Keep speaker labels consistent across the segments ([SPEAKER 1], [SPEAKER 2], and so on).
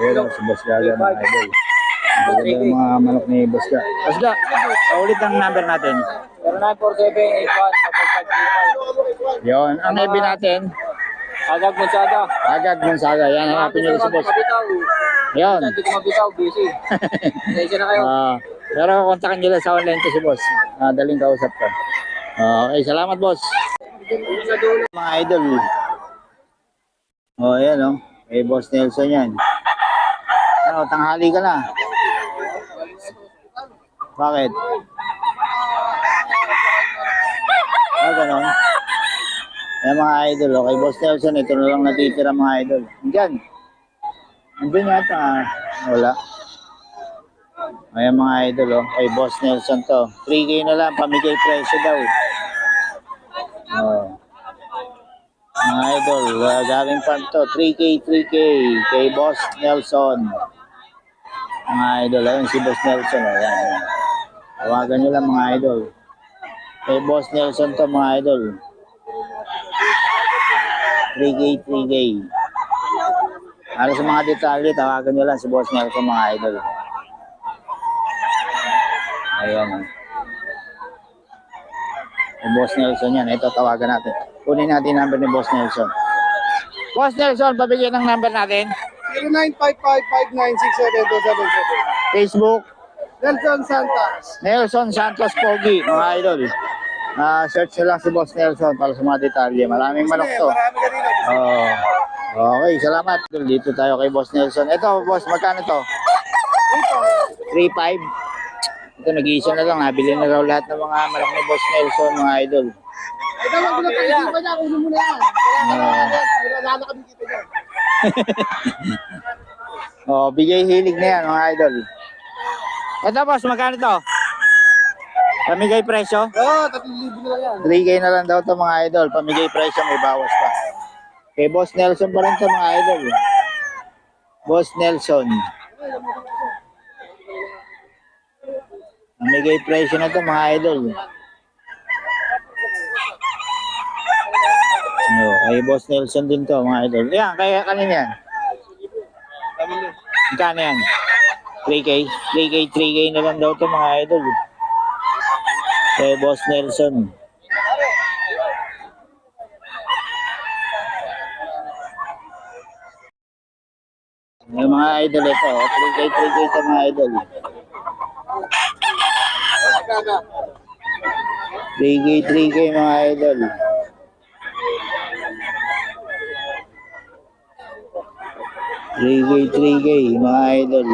[SPEAKER 1] Ayan o, si Boss Gaga mga idol. Ang ganda ng mga manok ni Boss Gaga. Boss Gaga, paulit ang number natin.
[SPEAKER 2] 0947-81-5535.
[SPEAKER 1] Yun, ang FB natin,
[SPEAKER 2] mo siya
[SPEAKER 1] Agag Gonzaga. Yan, hanapin nyo rin si Boss. Yun.
[SPEAKER 2] Hindi ko mabitaw, busy. Pasensya na kayo.
[SPEAKER 1] Ah, pero kontakin nyo lang sa online to si Boss. Ah, daling kausap ka. Ah, okay, salamat Boss. Mga idol. Oh, ayan oh. Eh, Boss Nelson yan. Ano, tanghali ka na. Bakit? Ah, ganon. Ayan mga idol, okay, Boss Nelson, ito na lang natitira mga idol. Diyan. Andun yata, ah. wala. Ayan mga idol, oh. kay Boss Nelson to. 3K na lang, pamigay presyo daw. Oh. Mga idol, uh, galing farm to. 3K, 3K kay Boss Nelson. Mga idol, ayun si Boss Nelson. Ayan, ayan. Tawagan nyo lang mga idol. Kay Boss Nelson to mga idol. 3K, 3K. Para sa mga detalye, tawagan nyo lang si Boss Nelson mga idol. Ayan. oh. Si Boss Nelson yan. Ito, tawagan natin. Kunin natin number ni Boss Nelson. Boss Nelson, pabigyan ng number natin.
[SPEAKER 3] 0955-596-7277.
[SPEAKER 1] Facebook,
[SPEAKER 3] Nelson Santos.
[SPEAKER 1] Nelson Santos Pogi, mga idol. Ah, search nyo lang si Boss Nelson para sa mga detalye. Maraming manok to.
[SPEAKER 3] Marami ka rin.
[SPEAKER 1] Oh. Okay, salamat. Dito tayo kay Boss Nelson. Ito, boss, magkano to? 3.5. Ito, nag-iisa na lang. Nabili na raw lahat ng mga manok ni Boss Nelson, mga idol.
[SPEAKER 3] Ay, tawag ko na pag-isipan niya. Kunin mo na yan. Wala ka na yan. Wala na kami dito.
[SPEAKER 1] Oh, bigay hilig na yan, mga idol. Ito, boss, magkano to? Pamigay presyo?
[SPEAKER 3] Oo, 3,000 na lang yan.
[SPEAKER 1] 3K na lang daw to mga idol. Pamigay presyo, may bawas pa. Kay Boss Nelson pa rin to mga idol. Boss Nelson. Pamigay presyo na to mga idol. Oh, kay Boss Nelson din to mga idol. Yan, kaya kanina yan. Magkano yan? 3K? 3K, 3K na lang daw to mga idol. Kay Boss Nelson. Yung mga idol ito, oh. 3K, 3K ito mga idol. 3K, 3K mga idol. Three K, three K, mga idol.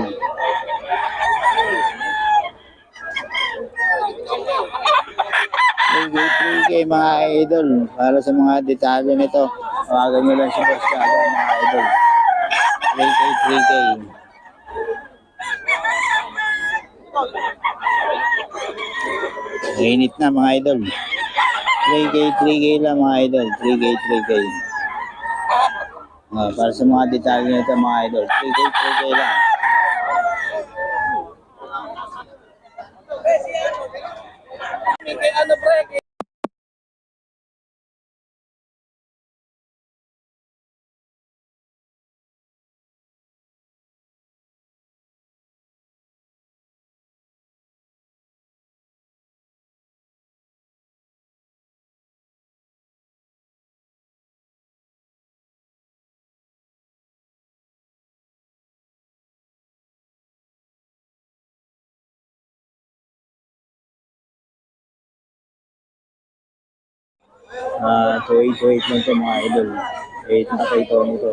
[SPEAKER 1] K, mga idol. Para sa mga detalye nito, tawagan nyo lang si Boss mga idol. 3K, 3K. Init na mga idol. 3K, 3K lang mga idol. 3K, 3K. Ah, para sa mga detalye nito mga idol. 3K, 3K lang.
[SPEAKER 3] Ano, pre?
[SPEAKER 1] Ah, 2828 lang ito mga idol. 8 na kay Tony to.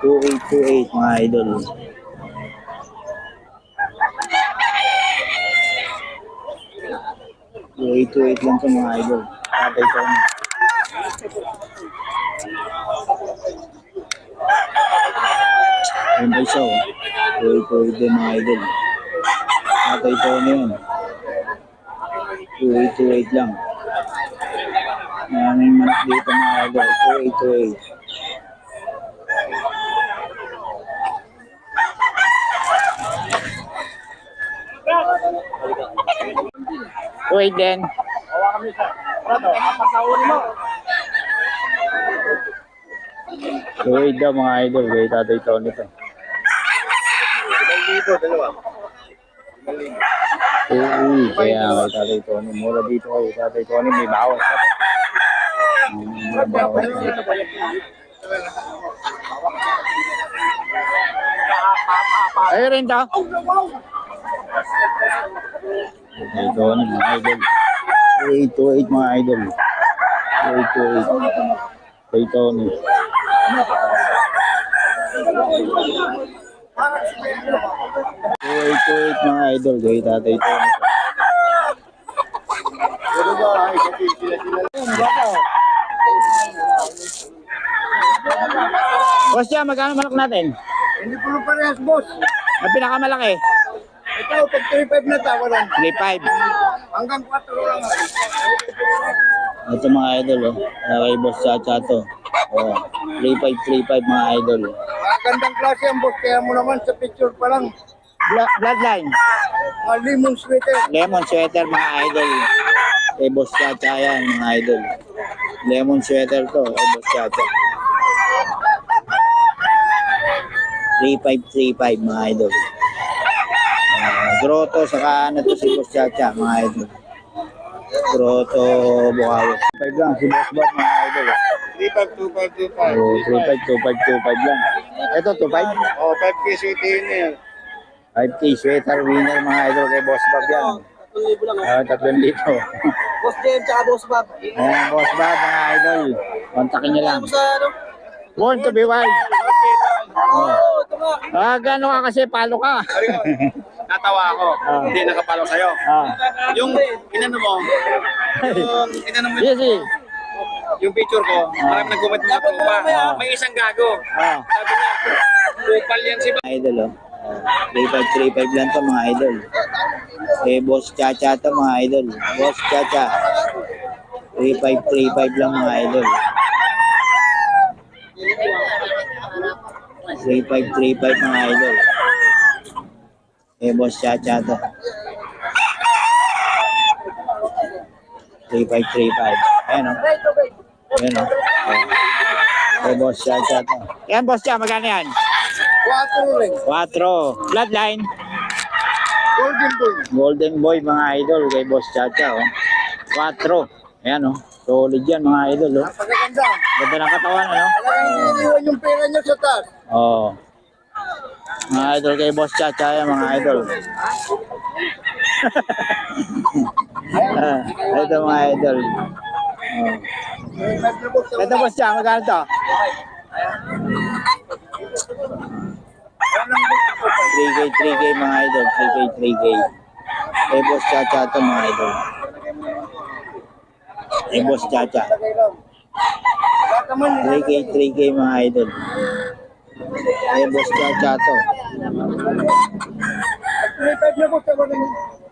[SPEAKER 1] 2828 mga idol. Two eight lang ito mga idol. Tatay Tony. Yan ba siya? oh. Two eight two eight din mga idol. Tatay Tony yun. 2828 lang. Maraming manok dito mga idol. 2828. Wait
[SPEAKER 3] mo.
[SPEAKER 1] Tuwid daw mga idol, kay Tatay Tony to. Uy, kaya kay Tatay Tony. Mura dito kay Tatay Tony, may bawas pa. Hmm, May bawas pa. Ay rin to. Tatay Tony, mga idol. 828 mga idol. 828. Kay Tony. Two eight two eight mga idol kay Tatay Tony.
[SPEAKER 3] Ano ba? Ay, kasi sila sila.
[SPEAKER 1] Boss Jam, magkano manok natin?
[SPEAKER 3] Hindi po parehas, boss.
[SPEAKER 1] Ang pinakamalaki?
[SPEAKER 3] Ito, pag 35 na tawaran.
[SPEAKER 1] 3.5.
[SPEAKER 3] Hanggang 4 lang.
[SPEAKER 1] Ito mga idol, oh. Ah, kay Boss Chacha to. Oh, 3.5, 3.5 mga idol.
[SPEAKER 3] Magandang klase ang boss. Kaya mo naman sa picture pa lang.
[SPEAKER 1] Bla- bloodline,
[SPEAKER 3] Mga limong sweater.
[SPEAKER 1] lemon sweater mga idol. Kay Boss Chacha yan mga idol. Lemon sweater to, kay Boss Chacha. 3.5, 3.5 mga idol. Ah, grotto, saka ano to si Boss Chacha mga idol. Grotto, Bukawi. 5 lang, si Boss Bob mga idol. oh.
[SPEAKER 3] 35, 25, 25.
[SPEAKER 1] Oh, 3.5, 2.5, 2.5 lang. Ito, 2.5.
[SPEAKER 3] Oh, 5 piso itin na yan.
[SPEAKER 1] 5K sweater winner mga idol kay Boss Bob yan.
[SPEAKER 2] 3,000 lang.
[SPEAKER 1] Ah, 3 libo.
[SPEAKER 2] Boss Jem, tsaka Boss Bob.
[SPEAKER 1] Ayan, Boss Bob mga idol. Kontakin niyo lang.
[SPEAKER 2] Sa ano?
[SPEAKER 1] Born to be wild.
[SPEAKER 2] Oo, ito nga.
[SPEAKER 1] Ah, gano'n ka kasi palo ka.
[SPEAKER 4] Natawa ako.
[SPEAKER 1] Ah.
[SPEAKER 4] Hindi nakapalo sa'yo.
[SPEAKER 1] Ah.
[SPEAKER 4] Yung inano mo, yung inano mo,
[SPEAKER 1] Yes, eh.
[SPEAKER 4] yung picture ko, marami nag-comment mga tropa. May isang gago.
[SPEAKER 1] Ah.
[SPEAKER 4] Sabi niya, kupal yan si
[SPEAKER 1] Idol, oh. Ah, 3535 lang to mga idol. Eh, Boss Chacha to mga idol. Boss Chacha. 3535 lang mga idol. 3535 mga idol. Eh, Boss Chacha to. 3535. Ayan, oh. Ayan, oh. Eh, Boss Chacha to. Yan, Boss Chacha, magkano yan?
[SPEAKER 3] 4 ring.
[SPEAKER 1] 4. Bloodline.
[SPEAKER 3] Golden boy.
[SPEAKER 1] Golden Boy mga idol kay Boss Chacha. Oh. 4. Ayan oh. Solid yan mga idol. Oh.
[SPEAKER 3] Napakaganda.
[SPEAKER 1] Ganda ng katawan ano.
[SPEAKER 3] Talagang iniiwan yung pera niya sa taas.
[SPEAKER 1] Oo. Mga idol kay Boss Chacha yan mga idol. ah, ito mga idol. Oh. Ito Boss Chacha, magkano to? 3K, 3K mga idol. 3K, 3K. Kay Boss Chacha to mga idol. Kay Boss Chacha.
[SPEAKER 3] Lahat naman,
[SPEAKER 1] 3K, 3K mga idol. Kay Boss Chacha to.
[SPEAKER 3] 35 na po sa mga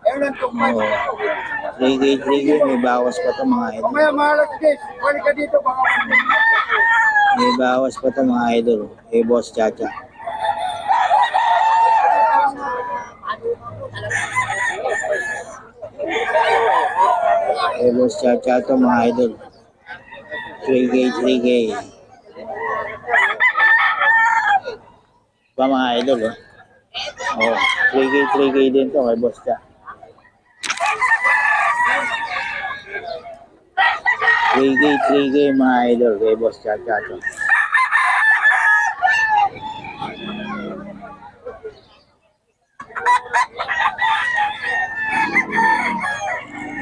[SPEAKER 3] Ayun lang, tukmay.
[SPEAKER 1] Oo. 3K, 3K. May bawas pa to mga idol.
[SPEAKER 3] Mamaya mahalas guys. Balik ka dito. Baka
[SPEAKER 1] May bawas pa to mga idol. Kay Boss Chacha. Tapos cha-chato mga idol. 3K, 3K. Ba mga idol eh. Oh, 3K, 3K din to kay boss cha. 3K, 3K mga idol kay boss cha-chato.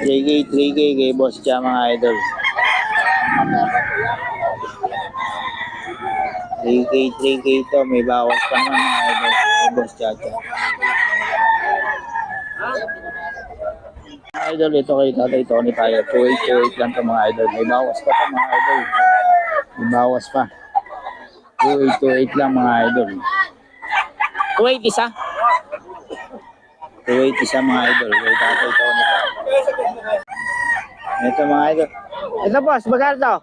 [SPEAKER 1] 3K, 3K kay Boss Chia mga idol. 3K, 3K to. May bawas pa naman mga idol. Kay Boss Chia Chia. Mga idol, ito kay Tatay Tony tayo. 2 2K lang to mga idol. May bawas pa to mga idol. May bawas pa. 2K, 2K lang mga idol. 2K isa? 280 sa mga idol. Kay Tatay Tony. Ito mga idol. Ito boss, magkano to?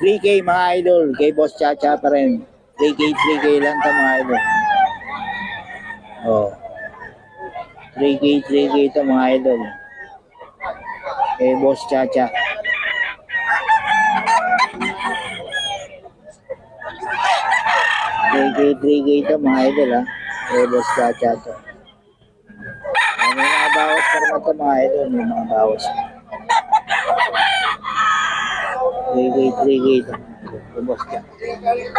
[SPEAKER 1] 3K mga idol. Kay Boss Chacha pa rin. 3K, 3K lang to mga idol. Oh. 3K, 3K to mga idol. Kay Boss Chacha. 3K, 3K ito mga idol ha. Kay Boss Chacha to. Ah, May mga bawas pa naman ito mga idol. May mga bawas. 3K, 3K ito. Kay Boss Chacha.